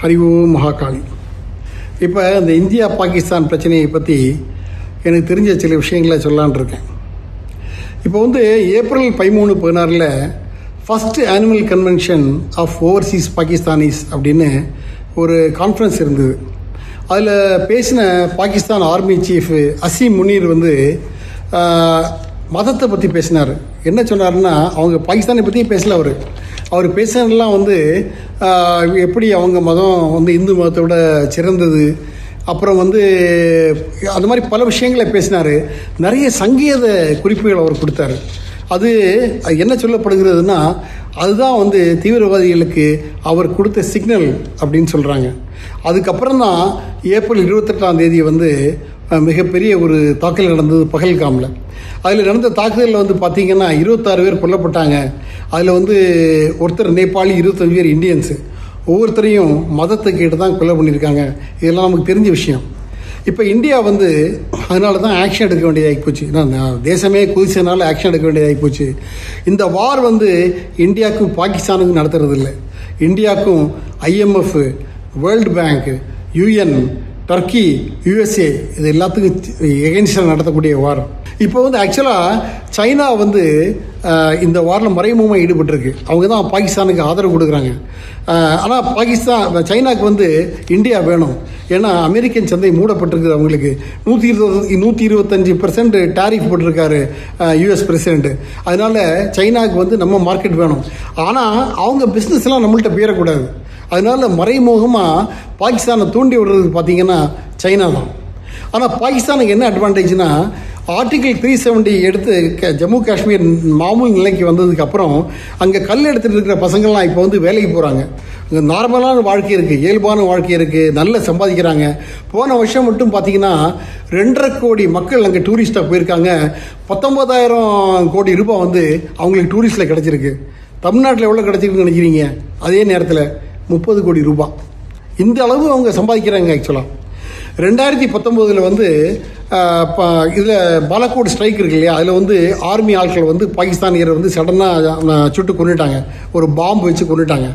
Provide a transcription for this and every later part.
ஹரிஓ மகாகாளி. இப்போ இந்த இந்தியா பாகிஸ்தான் பிரச்சனையை பற்றி எனக்கு தெரிஞ்ச சில விஷயங்களை சொல்லலான்னு இருக்கேன். இப்போ வந்து ஏப்ரல் பதிமூணு பதினாறில் first annual convention of overseas Pakistanis அப்படின்னு ஒரு கான்ஃபரன்ஸ் இருந்தது. அதில் பேசின பாகிஸ்தான் ஆர்மி சீஃப் அசீம் முனீர் வந்து மதத்தை பற்றி பேசினார். என்ன சொன்னாருன்னா அவங்க பாகிஸ்தானை பற்றியும் பேசல அவர். அவர் பேசுனதெல்லாம் வந்து எப்படி அவங்க மதம் வந்து இந்து மதத்தோட சிறந்தது? அப்புறம் வந்து அந்த மாதிரி பல விஷயங்களை பேசினார். நிறைய சங்கீத குறிப்புகள் அவர் கொடுத்தாரு. அது என்ன சொல்லப்படுகிறதுனா அதுதான் வந்து தீவிரவாதிகளுக்கு அவர் கொடுத்த சிக்னல் அப்படின்னு சொல்கிறாங்க அதுக்கப்புறம் தான் ஏப்ரல் இருபத்தெட்டாம் தேதி வந்து மிகப்பெரிய ஒரு தாக்குதல் நடந்தது பகல்காமில். அதில் நடந்த தாக்குதலில் வந்து பார்த்திங்கன்னா இருபத்தாறு பேர் கொல்லப்பட்டாங்க. அதில் வந்து ஒருத்தர் நேபாளி இருபத்தஞ்சு பேர் இந்தியன்ஸு. ஒவ்வொருத்தரையும் மதத்தை கேட்டு தான் கொலை பண்ணியிருக்காங்க. இதெல்லாம் நமக்கு தெரிஞ்ச விஷயம். இப்போ இந்தியா வந்து அதனால தான் ஆக்ஷன் எடுக்க வேண்டியதாகி போச்சு. ஏன்னா நான் தேசமே குதிச்சதுனால ஆக்ஷன் எடுக்க வேண்டியதாகி போச்சு. இந்த வார் வந்து இந்தியாவுக்கும் பாகிஸ்தானுக்கும் நடத்துறது இல்லை இந்தியாவுக்கும் IMF world bank UN Turkey USA இது எல்லாத்துக்கும் எகென்ஸ்டாக நடத்தக்கூடிய வார் இப்போ வந்து ஆக்சுவலாக சைனா வந்து இந்த வாரில் மறைமுகமாக ஈடுபட்டிருக்கு. அவங்க தான் பாகிஸ்தானுக்கு ஆதரவு கொடுக்குறாங்க. ஆனால் பாகிஸ்தான் சைனாவுக்கு வந்து இந்தியா வேணும். ஏன்னா அமெரிக்கன் சந்தை மூடப்பட்டிருக்குது அவங்களுக்கு. நூற்றி இருபது நூற்றி இருபத்தஞ்சி பர்சன்ட் டேரிஃப் போட்டிருக்காரு யூஎஸ் பிரசிடென்ட் அதனால சைனாவுக்கு வந்து நம்ம மார்க்கெட் வேணும். ஆனால் அவங்க பிஸ்னஸ்லாம் நம்மள்ட்ட போயிடக்கூடாது அதனால மறைமுகமாக பாகிஸ்தானை தூண்டி விடுறது பார்த்திங்கன்னா சைனா தான். ஆனால் பாகிஸ்தானுக்கு என்ன அட்வான்டேஜ்னா ஆர்டிகிள் த்ரீ செவன்டி எடுத்து க- ஜம்மு காஷ்மீர் மாமூல் நிலைக்கு வந்ததுக்கப்புறம் அங்கே கல் எடுத்துகிட்டு இருக்கிற பசங்கள்லாம் இப்போ வந்து வேலைக்கு போகிறாங்க இங்கே நார்மலான வாழ்க்கை இருக்குது இயல்பான வாழ்க்கை இருக்குது நல்ல சம்பாதிக்கிறாங்க. போன வருஷம் மட்டும் பார்த்தீங்கன்னா ரெண்டரை கோடி மக்கள் அங்கே டூரிஸ்ட்டாக போயிருக்காங்க. பத்தொம்பதாயிரம் கோடி ரூபாய் வந்து அவங்களுக்கு டூரிஸ்ட்டில் கிடச்சிருக்கு. தமிழ்நாட்டில் எவ்வளோ கிடச்சிருக்குன்னு நினைக்கிறீங்க? அதே நேரத்தில் முப்பது கோடி ரூபாய் இந்த அளவு அவங்க சம்பாதிக்கிறாங்க ஆக்சுவலாக ரெண்டாயிரத்தி பத்தொம்போதில் வந்து இதில் பாலக்கோட் ஸ்ட்ரைக் இருக்கு இல்லையா? அதில் வந்து ஆர்மி ஆட்கள் வந்து பாகிஸ்தானியரை வந்து சடனாக சுட்டு கொண்டுட்டாங்க ஒரு பாம்பு வச்சு கொண்டுட்டாங்க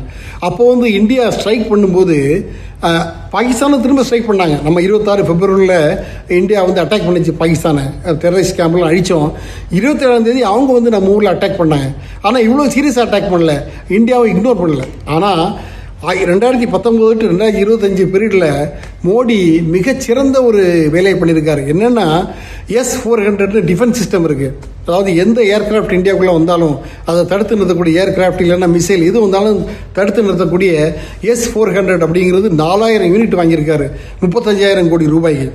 அப்போ வந்து இந்தியா ஸ்ட்ரைக் பண்ணும்போது பாகிஸ்தானை திரும்ப ஸ்ட்ரைக் பண்ணாங்க. நம்ம இருபத்தாறு பிப்ரவரியில் இந்தியா வந்து அட்டாக் பண்ணிச்சு பாகிஸ்தானை. டெரரிஸ்ட் கேம்ப்லாம் அழித்தோம் இருபத்தேழாம் தேதி அவங்க வந்து நம்ம ஊரில் அட்டாக் பண்ணாங்க. ஆனால் இவ்வளோ சீரியஸாக அட்டாக் பண்ணல. இந்தியாவை இக்னோர் பண்ணல. ஆனால் ரெண்டாயிரத்தி பத்தொம்போது டு ரெண்டாயிரத்தி இருபத்தஞ்சு பீரியடில் மோடி மிகச்சிறந்த ஒரு வேலையை பண்ணியிருக்காரு. என்னென்னா எஸ் ஃபோர் ஹண்ட்ரட்னு டிஃபென்ஸ் சிஸ்டம் இருக்குது அதாவது எந்த ஏர்கிராஃப்ட் இந்தியாவுக்குள்ளே வந்தாலும் அதை தடுத்து நிறுத்தக்கூடிய ஏர்கிராஃப்ட் இல்லைன்னா மிசைல் எது வந்தாலும் தடுத்து நிறுத்தக்கூடிய எஸ் ஃபோர் ஹண்ட்ரட் அப்படிங்கிறது நாலாயிரம் யூனிட் வாங்கியிருக்காரு. முப்பத்தஞ்சாயிரம் கோடி ரூபாய்க்கு.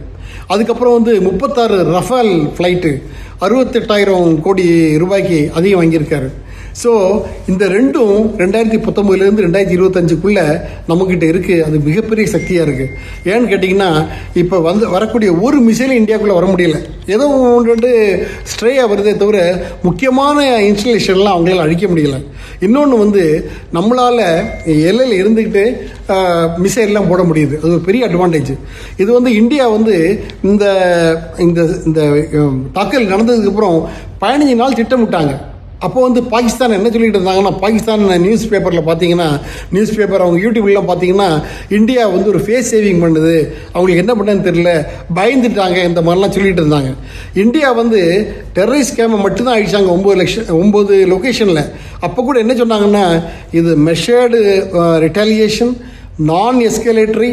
அதுக்கப்புறம் வந்து முப்பத்தாறு ரஃபேல் ஃப்ளைட்டு அறுபத்தெட்டாயிரம் கோடி ரூபாய்க்கு அதிகம் வாங்கியிருக்காரு. ஸோ இந்த ரெண்டும் ரெண்டாயிரத்தி பத்தொம்பதுலேருந்து ரெண்டாயிரத்தி இருபத்தஞ்சுக்குள்ளே நம்மக்கிட்ட இருக்குது அது மிகப்பெரிய சக்தியாக இருக்குது ஏன்னு கேட்டிங்கன்னா இப்போ வந்து வரக்கூடிய ஒரு மிசைலும் இந்தியாவுக்குள்ளே வர முடியல. ஏதோ ஒன்று ரெண்டு ஸ்ட்ரேயாக வருதே தவிர முக்கியமான இன்ஸ்டலேஷன்லாம் அவங்களால அழிக்க முடியல. இன்னொன்று வந்து நம்மளால் எல்லையில் இருந்துக்கிட்டு மிசைல்லாம் போட முடியுது. அது ஒரு பெரிய அட்வான்டேஜ் இது வந்து இந்தியா வந்து இந்த இந்த இந்த தாக்கல் நடந்ததுக்கப்புறம் பதினஞ்சு நாள் திட்டமிட்டாங்க. அப்போ வந்து பாகிஸ்தான் என்ன சொல்லிட்டு இருந்தாங்கன்னா பாகிஸ்தான் நியூஸ் பேப்பரில் பார்த்தீங்கன்னா நியூஸ் பேப்பர் அவங்க யூடியூப்லாம் பார்த்தீங்கன்னா இந்தியா வந்து ஒரு ஃபேஸ் சேவிங் பண்ணுது. அவங்களுக்கு என்ன பண்ணுன்னு தெரியல. பயந்துட்டாங்க இந்த மாதிரிலாம் சொல்லிட்டு இருந்தாங்க. இந்தியா வந்து டெரரிஸ்ட் கேமை மட்டும்தான் அழிச்சாங்க ஒம்பது லட்சம் ஒம்பது லொக்கேஷனில் அப்போ கூட என்ன சொன்னாங்கன்னா இது மெஷர்டு ரிட்டாலியேஷன் நான் எஸ்கலேட்டரி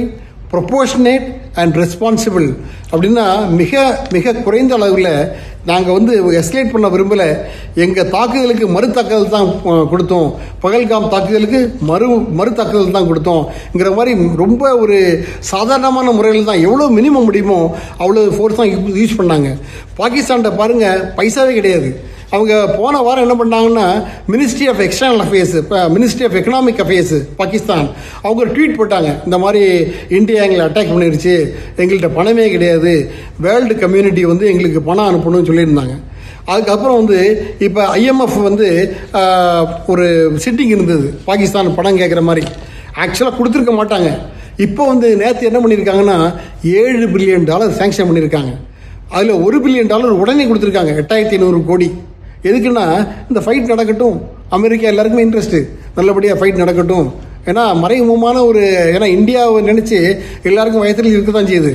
ப்ரொபோஷனேட் அண்ட் ரெஸ்பான்சிபிள் அப்படின்னா மிக மிக குறைந்த அளவில் நாங்கள் வந்து எஸ்கலேட் பண்ண விரும்பலை. எங்கள் தாக்குதலுக்கு மறு தாக்குதல் தான் கொடுத்தோம். பகல்காம் தாக்குதலுக்கு மறு மறு தாக்குதல் தான் கொடுத்தோங்கிற மாதிரி ரொம்ப ஒரு சாதாரணமான முறையில் தான் எவ்வளோ மினிமம் முடியுமோ அவ்வளோ ஃபோர்ஸ் தான் யூஸ் பண்ணாங்க. பாகிஸ்தான்கிட்ட பாருங்கள் பைசாவே கிடையாது. அவங்க போன வாரம் என்ன பண்ணாங்கன்னா மினிஸ்ட்ரி ஆஃப் எக்ஸ்டர்னல் அஃபேர்ஸ் இப்போ ministry of economic affairs Pakistan. அவங்க ட்வீட் போட்டாங்க. இந்த மாதிரி இந்தியா எங்களை அட்டாக் பண்ணிருச்சு. எங்கள்கிட்ட பணமே கிடையாது. வேர்ல்டு கம்யூனிட்டி வந்து எங்களுக்கு பணம் அனுப்பணும்னு சொல்லியிருந்தாங்க. அதுக்கப்புறம் வந்து இப்போ ஐஎம்எஃப் வந்து ஒரு சிட்டிங் இருந்தது. பாகிஸ்தான் பணம் கேட்குற மாதிரி. ஆக்சுவலாக கொடுத்துருக்க மாட்டாங்க. இப்போ வந்து நேற்று என்ன பண்ணியிருக்காங்கன்னா ஏழு பில்லியன் டாலர் சேங்ஷன் பண்ணியிருக்காங்க அதில் ஒரு பில்லியன் டாலர் உடனே கொடுத்துருக்காங்க. எட்டாயிரத்தி ஐநூறு கோடி. எதுக்குன்னா இந்த ஃபைட் நடக்கட்டும். அமெரிக்கா எல்லாருக்குமே இன்ட்ரெஸ்ட்டு நல்லபடியாக ஃபைட் நடக்கட்டும். ஏன்னா மறைமுகமான ஒரு ஏன்னா இந்தியாவை நினச்சி எல்லாருக்கும் வயத்தில் இருக்க தான் செய்யுது.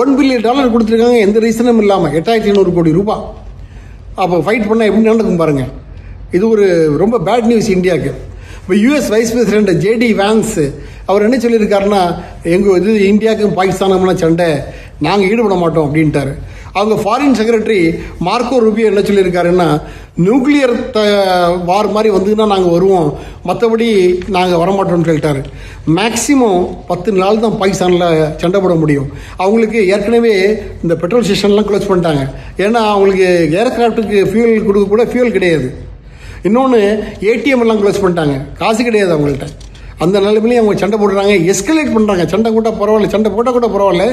ஒன் பில்லியன் டாலர் கொடுத்துருக்காங்க எந்த ரீசனும் இல்லாமல் எட்டாயிரத்தி ஐநூறு கோடி ரூபா. அப்போ ஃபைட் பண்ணால் எப்படி நடக்கும் பாருங்கள் இது ஒரு ரொம்ப பேட் நியூஸ் இந்தியாவுக்கு. இப்போ US vice president JD Vance அவர் என்ன சொல்லியிருக்காருன்னா எங்கள் இது இந்தியாவுக்கும் பாகிஸ்தானுக்குலாம் சண்டை. நாங்கள் ஈடுபட மாட்டோம் அப்படின்ட்டாரு. அவங்க ஃபாரின் செக்ரட்டரி மார்க்கோ ரூபியோ என்ன சொல்லியிருக்காருன்னா நியூக்ளியர் த வார் மாதிரி வந்ததுன்னா நாங்கள் வருவோம். மற்றபடி நாங்கள் வரமாட்டோம்னு சொல்லிட்டாரு. மேக்ஸிமம் பத்து நாள் தான் பாகிஸ்தானில் சண்டை போட முடியும். அவங்களுக்கு ஏற்கனவே இந்த பெட்ரோல் ஸ்டேஷன்லாம் க்ளோஸ் பண்ணிட்டாங்க. ஏன்னா அவங்களுக்கு ஏர்கிராஃப்ட்டுக்கு ஃபியூல் கொடுக்க கூட ஃபியூல் கிடையாது. இன்னொன்று ஏடிஎம் எல்லாம் க்ளோஸ் பண்ணிட்டாங்க. காசு கிடையாது அவங்கள்ட்ட. அந்த நிலைமையிலேயே அவங்க சண்டை போடுறாங்க. எஸ்கலேட் பண்ணுறாங்க சண்டை கூட பரவாயில்ல சண்டை போட்டால் கூட பரவாயில்ல.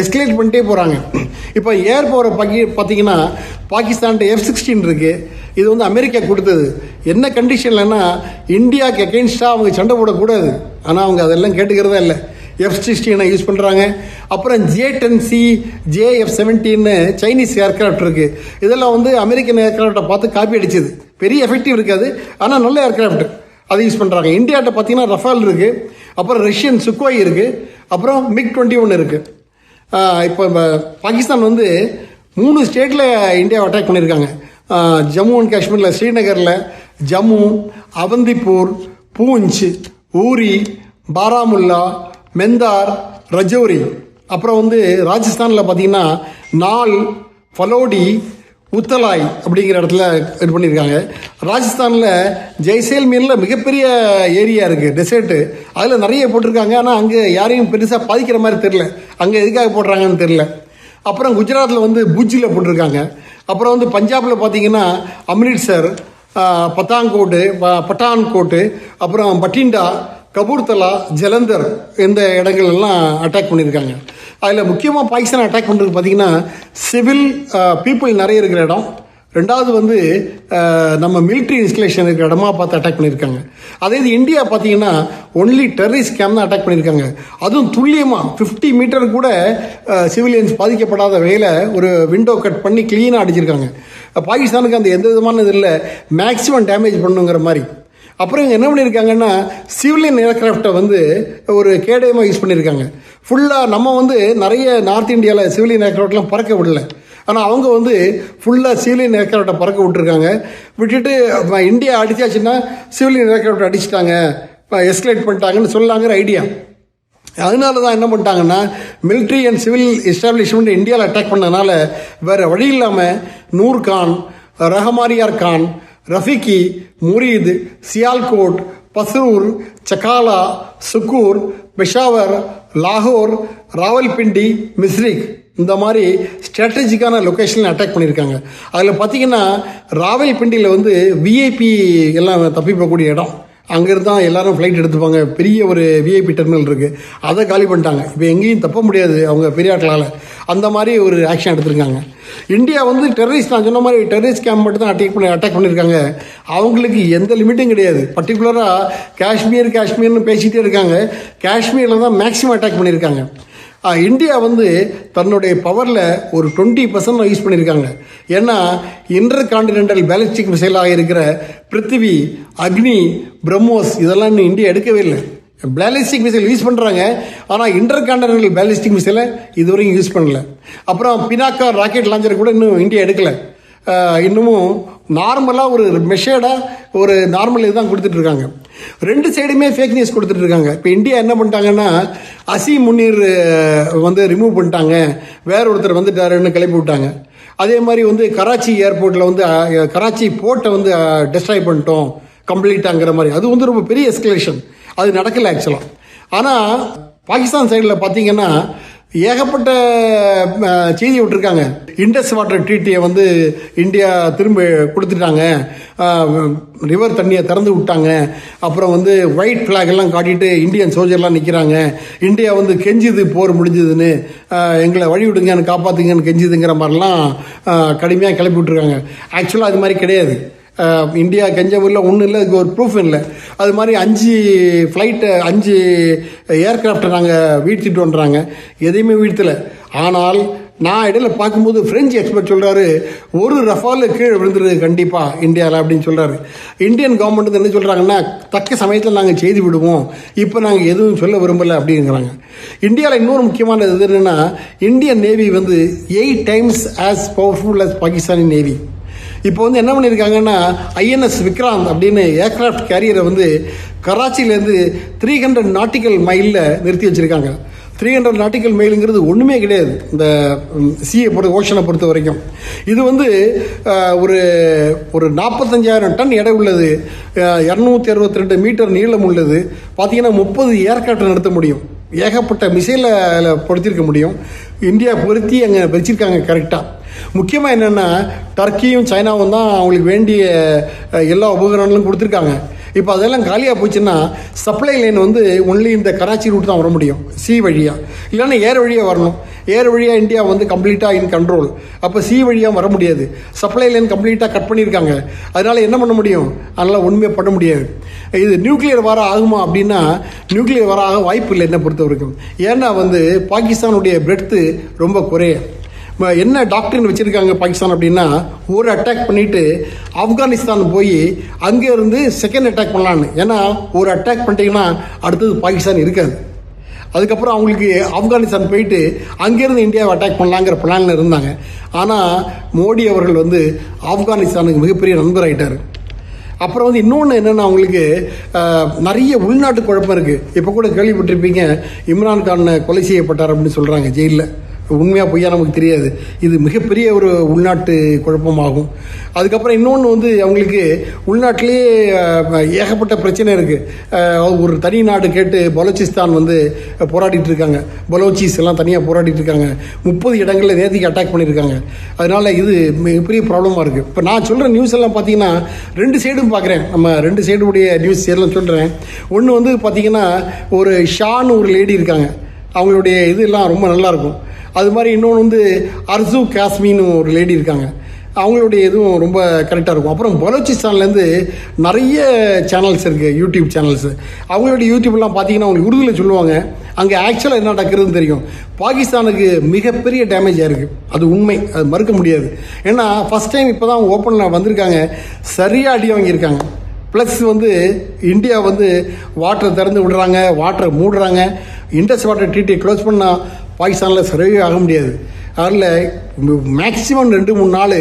எஸ்கலேட் பண்ணிட்டே போகிறாங்க இப்போ ஏர் போகிற பாக்கி பார்த்தீங்கன்னா பாகிஸ்தான்கிட்ட எஃப் சிக்ஸ்டீன் இருக்குது இது வந்து அமெரிக்கா கொடுத்தது. என்ன கண்டிஷன்லன்னா இந்தியாவுக்கு எகெயின்ஸ்டாக அவங்க சண்டை போடக்கூடாது. ஆனால் அவங்க அதெல்லாம் கேட்டுக்கிறதே இல்லை. எஃப் சிக்ஸ்டீனை யூஸ் பண்ணுறாங்க அப்புறம் ஜே டென் சி ஜேஎஃப் செவன்டீன்னு சைனீஸ் ஏர்க்ராஃப்ட் இருக்குது இதெல்லாம் வந்து அமெரிக்கன் ஏர்க்ராஃப்டை பார்த்து காப்பி அடிச்சது. பெரிய எஃபெக்டிவ் இருக்காது. ஆனால் நல்ல ஏர்க்ராஃப்ட் அதை யூஸ் பண்ணுறாங்க இந்தியாட்ட பார்த்தீங்கன்னா ரஃபால் இருக்குது அப்புறம் ரஷ்யன் சுக்கோய் இருக்குது அப்புறம் மிக் டுவெண்ட்டி ஒன் இருக்குது இப்போ பாகிஸ்தான் வந்து மூணு ஸ்டேட்டில் இந்தியாவை அட்டாக் பண்ணியிருக்காங்க. ஜம்மு அண்ட் காஷ்மீரில் ஸ்ரீநகரில் ஜம்மு அவந்திப்பூர் பூஞ்ச் ஊரி பாராமுல்லா மெந்தார் ரஜோரி. அப்புறம் வந்து ராஜஸ்தானில் பார்த்தீங்கன்னா நாள் ஃபலோடி உத்தலாய் அப்படிங்கிற இடத்துல இது பண்ணியிருக்காங்க. ராஜஸ்தானில் ஜெய்சேல்மீரில் மிகப்பெரிய ஏரியா இருக்குது டெசர்ட்டு அதில் நிறைய போட்டிருக்காங்க. ஆனால் அங்கே யாரையும் பெருசாக பாதிக்கிற மாதிரி தெரில அங்கே எதுக்காக போடுறாங்கன்னு தெரில அப்புறம் குஜராத்தில் வந்து பூஜியில் போட்டிருக்காங்க. அப்புறம் வந்து பஞ்சாபில் பார்த்தீங்கன்னா அம்ரிட்சர் பத்தாங்கோட்டு பத்தான்கோட்டு ப- பட்டான்கோட்டு அப்புறம் பட்டிண்டா கபூர்தலா ஜலந்தர் இந்த இடங்கள் எல்லாம் அட்டாக் பண்ணியிருக்காங்க. அதில் முக்கியமாக பாகிஸ்தான் அட்டாக் பண்ணுறது பார்த்தீங்கன்னா சிவில் பீப்புள் நிறைய இருக்கிற இடம். ரெண்டாவது வந்து நம்ம மிலிட்ரி இன்ஸ்டலேஷன் இருக்கிற இடமா பார்த்து அட்டாக் பண்ணியிருக்காங்க. அதே இது இந்தியா பார்த்தீங்கன்னா ஒன்லி டெரரிஸ்ட் கேம் தான் அட்டாக் பண்ணியிருக்காங்க. அதுவும் துல்லியமாக ஃபிஃப்டி மீட்டர் கூட சிவிலியன்ஸ் பாதிக்கப்படாத வகையில் ஒரு விண்டோ கட் பண்ணி க்ளீனாக அடிச்சிருக்காங்க. பாகிஸ்தானுக்கு அந்த எந்த விதமான இது இல்லை மேக்ஸிமம் டேமேஜ் பண்ணுங்கிற மாதிரி. அப்புறம் இவங்க என்ன பண்ணியிருக்காங்கன்னா சிவிலியன் ஏர்க்ராஃப்டை வந்து ஒரு கேடயமாக யூஸ் பண்ணியிருக்காங்க. ஃபுல்லாக நம்ம வந்து நிறைய நார்த் இந்தியாவில் சிவிலியன் ஏர்க்ராஃப்ட்லாம் பறக்க விடல. ஆனால் அவங்க வந்து ஃபுல்லாக சிவிலியன் ஏர்க்ராஃப்டை பறக்க விட்டுருக்காங்க. விட்டுட்டு இந்தியா அடிச்சாச்சுன்னா சிவிலியன் ஏர்க்ராஃப்ட் அடிச்சிட்டாங்க. எஸ்கலேட் பண்ணிட்டாங்கன்னு சொல்லலாங்கிற ஐடியா. அதனால தான் என்ன பண்ணிட்டாங்கன்னா மிலிட்ரி அண்ட் சிவில் எஸ்டாப்ளிஷ்மெண்ட் இந்தியாவில் அட்டாக் பண்ணதுனால வேறு வழி இல்லாமல் நூர் கான் ரஹமாரியார் கான் ரஃபிகி முரீத் சியால்கோட் பசரூர் சகாலா சுக்கூர் பெஷாவர் லாகூர் ராவல்பிண்டி மிஸ்ரிக். இந்த மாதிரி ஸ்ட்ராட்டஜிக்கான லொக்கேஷனில் அட்டாக் பண்ணியிருக்காங்க. அதில் பார்த்தீங்கன்னா ராவல்பிண்டியில் வந்து விஐபி எல்லாம் தப்பி போகக்கூடிய இடம். அங்கிருந்து தான் எல்லாரும் ஃப்ளைட் எடுத்துப்பாங்க. பெரிய ஒரு விஐபி டெர்மினல் இருக்குது அதை காலி பண்ணிட்டாங்க. இப்போ எங்கேயும் தப்ப முடியாது அவங்க பெரிய ஆட்களால். அந்த மாதிரி ஒரு ஆக்ஷன் எடுத்திருக்காங்க. இந்தியா வந்து டெரரிஸ்ட் நான் சொன்ன மாதிரி டெரரிஸ்ட் கேம்ப் மட்டும் தான் அட்டாக் பண்ணி அட்டாக் பண்ணியிருக்காங்க. அவங்களுக்கு எந்த லிமிட்டும் கிடையாது. பர்டிகுலராக காஷ்மீர் காஷ்மீர்னு பேசிகிட்டே இருக்காங்க. காஷ்மீரில் தான் மேக்ஸிமம் அட்டாக் பண்ணியிருக்காங்க. இந்தியா வந்து தன்னுடைய பவரில் ஒரு டுவெண்ட்டி பர்சன்ட் யூஸ் பண்ணியிருக்காங்க. ஏன்னா இன்டர் கான்டினென்டல் பேலிஸ்டிக் மிசைலாக இருக்கிற பிருத்திவி அக்னி பிரம்மோஸ் இதெல்லாம் இன்னும் இந்தியா எடுக்கவே இல்லை. பேலிஸ்டிக் மிசைல் யூஸ் பண்ணுறாங்க ஆனால் இன்டர் கான்டினென்டல் பேலிஸ்டிக் மிசைலை இதுவரைக்கும் யூஸ் பண்ணல. அப்புறம் பினாக்கா ராக்கெட் லாஞ்சர் கூட இன்னும் இந்தியா எடுக்கலை. இன்னமும் நார்மலாக ஒரு மெஷேடாக ஒரு நார்மல் இதுதான் கொடுத்துட்ருக்காங்க. ரெண்டு சைடுமே ஃபேக் நியூஸ் கொடுத்துட்ருக்காங்க. இப்போ இந்தியா என்ன பண்ணிட்டாங்கன்னா அசி முன்னீர் வந்து ரிமூவ் பண்ணிட்டாங்க. வேற ஒருத்தர் வந்துட்டாருன்னு கிளப்பி விட்டாங்க. அதே மாதிரி வந்து கராச்சி ஏர்போர்ட்டில் வந்து கராச்சி போர்ட்டை வந்து டெஸ்ட்ராய் பண்ணிட்டோம். கம்ப்ளீட்டாங்கிற மாதிரி. அது வந்து ரொம்ப பெரிய எஸ்கலேஷன் அது நடக்கலை ஆக்சுவலாக ஆனால் பாகிஸ்தான் சைடில் பார்த்தீங்கன்னா ஏகப்பட்ட செய்தி விட்டுருக்காங்க. இண்டஸ் வாட்டர் ட்ரீட்டியை வந்து இந்தியா திரும்ப கொடுத்துட்டாங்க. ரிவர் தண்ணியை திறந்து விட்டாங்க. அப்புறம் வந்து ஒயிட் ஃப்ளாக் எல்லாம் காட்டிட்டு இந்தியன் சோல்ஜர்லாம் நிற்கிறாங்க இந்தியா வந்து கெஞ்சுது போர் முடிஞ்சதுன்னு. எங்களை வழி விடுங்கன்னு காப்பாற்றுங்கன்னு கெஞ்சுதுங்கிற மாதிரிலாம் கடுமையாக கிளப்பி விட்டுருக்காங்க. ஆக்சுவலாக அது மாதிரி கிடையாது. இந்தியா கெஞ்சம் ஒன்றும் இல்லை அதுக்கு ஒரு ப்ரூஃப் இல்லை. அது மாதிரி அஞ்சு ஃப்ளைட்டை அஞ்சு ஏர்கிராஃப்டை நாங்கள் வீழ்த்திட்டு வந்துறாங்க எதையுமே வீழ்த்தலை. ஆனால் நான் இடையில பார்க்கும்போது பிரெஞ்சு எக்ஸ்பர்ட் சொல்கிறாரு ஒரு ரஃபால் கீழே விழுந்துருது கண்டிப்பாக இந்தியாவில் அப்படின்னு சொல்கிறாரு இந்தியன் கவர்மெண்ட் வந்து என்ன சொல்கிறாங்கன்னா தக்க சமயத்தில் நாங்கள் செய்து விடுவோம். இப்போ நாங்கள் எதுவும் சொல்ல விரும்பலை அப்படிங்கிறாங்க. இந்தியாவில் இன்னொரு முக்கியமான இது என்னென்னா இந்தியன் நேவி வந்து eight times as powerful as Pakistani navy இப்போ வந்து என்ன பண்ணியிருக்காங்கன்னா ஐஎன்எஸ் விக்ராந்த் அப்படின்னு ஏர்க்ராஃப்ட் கேரியரை வந்து கராச்சியிலேருந்து த்ரீ ஹண்ட்ரட் நாட்டிக்கல் மைலில் நிறுத்தி வச்சுருக்காங்க. த்ரீ ஹண்ட்ரட் நாட்டிக்கல் மைலுங்கிறது ஒன்றுமே கிடையாது இந்த சிஏ பொறுத்த ஓஷனை பொறுத்த வரைக்கும். இது வந்து ஒரு ஒரு நாற்பத்தஞ்சாயிரம் டன் எடை உள்ளது. இரநூத்தி அறுபத்தி ரெண்டு மீட்டர் நீளம் உள்ளது. பார்த்தீங்கன்னா முப்பது ஏர்க்ராஃப்ட் நடத்த முடியும். ஏகப்பட்ட மிசைலை அதில் பொருத்திருக்க முடியும். இந்தியா பொருத்தி அங்கே வச்சிருக்காங்க கரெக்டாக முக்கியமாக என்னென்னா டர்க்கியும் சைனாவும் தான் அவங்களுக்கு வேண்டிய எல்லா உபகரணங்களும் கொடுத்துருக்காங்க. இப்போ அதெல்லாம் காலியாக போச்சுன்னா சப்ளை லைன் வந்து ஒன்லி இந்த கராச்சி ரூட் தான் வர முடியும் சி வழியாக இல்லைன்னா ஏர் வழியாக வரணும். ஏர் வழியாக இந்தியா வந்து கம்ப்ளீட்டாக இன் கண்ட்ரோல் அப்போ சி வழியாக வர முடியாது. சப்ளை லைன் கம்ப்ளீட்டாக கட் பண்ணியிருக்காங்க. அதனால் என்ன பண்ண முடியும்? அதனால் ஒன்றுமே பண்ண முடியாது. இது நியூக்ளியர் வர ஆகுமா அப்படின்னா நியூக்ளியர் வர ஆக வாய்ப்பு இல்லை என்னை பொறுத்த வரைக்கும் ஏன்னா வந்து பாகிஸ்தானுடைய பிரெட்த்து ரொம்ப குறைய. என்ன டாக்டர்னு வச்சுருக்காங்க பாகிஸ்தான் அப்படின்னா ஒரு அட்டாக் பண்ணிட்டு ஆப்கானிஸ்தான் போய் அங்கே இருந்து செகண்ட் அட்டாக் பண்ணலான்னு. ஏன்னா ஒரு அட்டாக் பண்ணிட்டீங்கன்னா அடுத்தது பாகிஸ்தான் இருக்காது. அதுக்கப்புறம் அவங்களுக்கு ஆப்கானிஸ்தான் போயிட்டு அங்கேருந்து இந்தியாவை அட்டாக் பண்ணலாங்கிற பிளானில் இருந்தாங்க. ஆனால் மோடி அவர்கள் வந்து ஆப்கானிஸ்தானுக்கு மிகப்பெரிய நண்பர் அப்புறம் வந்து இன்னொன்று என்னென்னா அவங்களுக்கு நிறைய உள்நாட்டு குழப்பம் இருக்குது இப்போ கூட கேள்விப்பட்டிருப்பீங்க இம்ரான் கான் கொலை செய்யப்பட்டார் அப்படின்னு சொல்கிறாங்க ஜெயிலில். உண்மையாக பொய்யா நமக்கு தெரியாது. இது மிகப்பெரிய ஒரு உள்நாட்டு குழப்பமாகும். அதுக்கப்புறம் இன்னொன்று வந்து அவங்களுக்கு உள்நாட்டிலேயே ஏகப்பட்ட பிரச்சனை இருக்குது ஒரு தனி நாடு கேட்டு பலோச்சிஸ்தான் வந்து போராடிட்டு இருக்காங்க. பலோச்சிஸ் எல்லாம் தனியாக போராடிட்டு இருக்காங்க. முப்பது இடங்களில் நேற்றுக்கு அட்டாக் பண்ணியிருக்காங்க அதனால் இது மிகப்பெரிய ப்ராப்ளமாக இருக்குது இப்போ நான் சொல்கிற நியூஸ் எல்லாம் பார்த்தீங்கன்னா ரெண்டு சைடும் பார்க்குறேன் நம்ம ரெண்டு சைடுடைய நியூஸ் எல்லாம் சொல்கிறேன் ஒன்று வந்து பார்த்தீங்கன்னா ஒரு ஷான்னு ஒரு லேடி இருக்காங்க. அவங்களுடைய இதெல்லாம் ரொம்ப நல்லாயிருக்கும். அது மாதிரி இன்னொன்று வந்து அர்சு காஸ்மின்னு ஒரு லேடி இருக்காங்க. அவங்களுடைய இதுவும் ரொம்ப கரெக்டாக இருக்கும். அப்புறம் பலோச்சிஸ்தான்லேருந்து நிறைய சேனல்ஸ் இருக்குது யூடியூப் சேனல்ஸ் அவங்களுடைய யூடியூப்லாம் பார்த்தீங்கன்னா அவங்களுக்கு உருதுல சொல்லுவாங்க. அங்கே ஆக்சுவலாக என்ன நடக்கிறதுன்னு தெரியும். பாகிஸ்தானுக்கு மிகப்பெரிய டேமேஜ் ஆகிருக்கு அது உண்மை. அது மறுக்க முடியாது. ஏன்னா ஃபஸ்ட் டைம் இப்போ தான் ஓப்பனில் வந்திருக்காங்க. சரியாக அடி வாங்கியிருக்காங்க. ப்ளஸ் வந்து இந்தியா வந்து வாட்டரை திறந்து விடுறாங்க வாட்டரை மூடுறாங்க. இண்டஸ் வாட்டர் டிடி க்ளோஸ் பண்ணால் பாகிஸ்தானில் சர்வே ஆக முடியாது. அதில் மேக்சிமம் ரெண்டு மூணு நாள்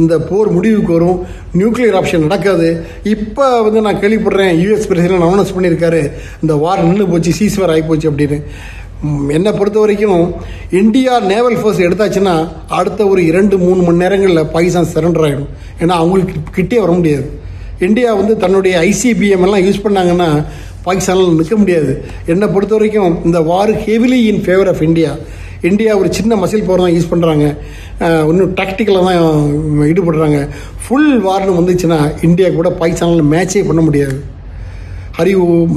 இந்த போர் முடிவுக்கு வரும். நியூக்ளியர் ஆப்ஷன் நடக்காது. இப்போ வந்து நான் கேள்விப்படுறேன் யூஎஸ் பிரசிடென்ட் அனௌன்ஸ் பண்ணியிருக்காரு இந்த வார் நின்று போச்சு சீஸ்வர் ஆகி போச்சு அப்படின்னு. என்னை பொறுத்த வரைக்கும் இந்தியா நேவல் ஃபோர்ஸ் எடுத்தாச்சுன்னா அடுத்த ஒரு இரண்டு மூணு மணி நேரங்களில் பாகிஸ்தான் சரண்டர் ஆகிடும் ஏன்னா அவங்களுக்கு கிட்டே வர முடியாது. இந்தியா வந்து தன்னுடைய ஐசிபிஎம் எல்லாம் யூஸ் பண்ணாங்கன்னா பாகிஸ்தானில் நிற்க முடியாது. என்னை பொறுத்த வரைக்கும் இந்த war heavily in favour of India India ஒரு சின்ன மசில் பவர் தான் யூஸ் பண்ணுறாங்க இன்னும் டாக்டிக்கலாக தான் ஈடுபடுறாங்க. ஃபுல் வார்னு வந்துச்சுன்னா இந்தியா கூட பாகிஸ்தானில் மேட்சே பண்ண முடியாது. ஹரி ஓம்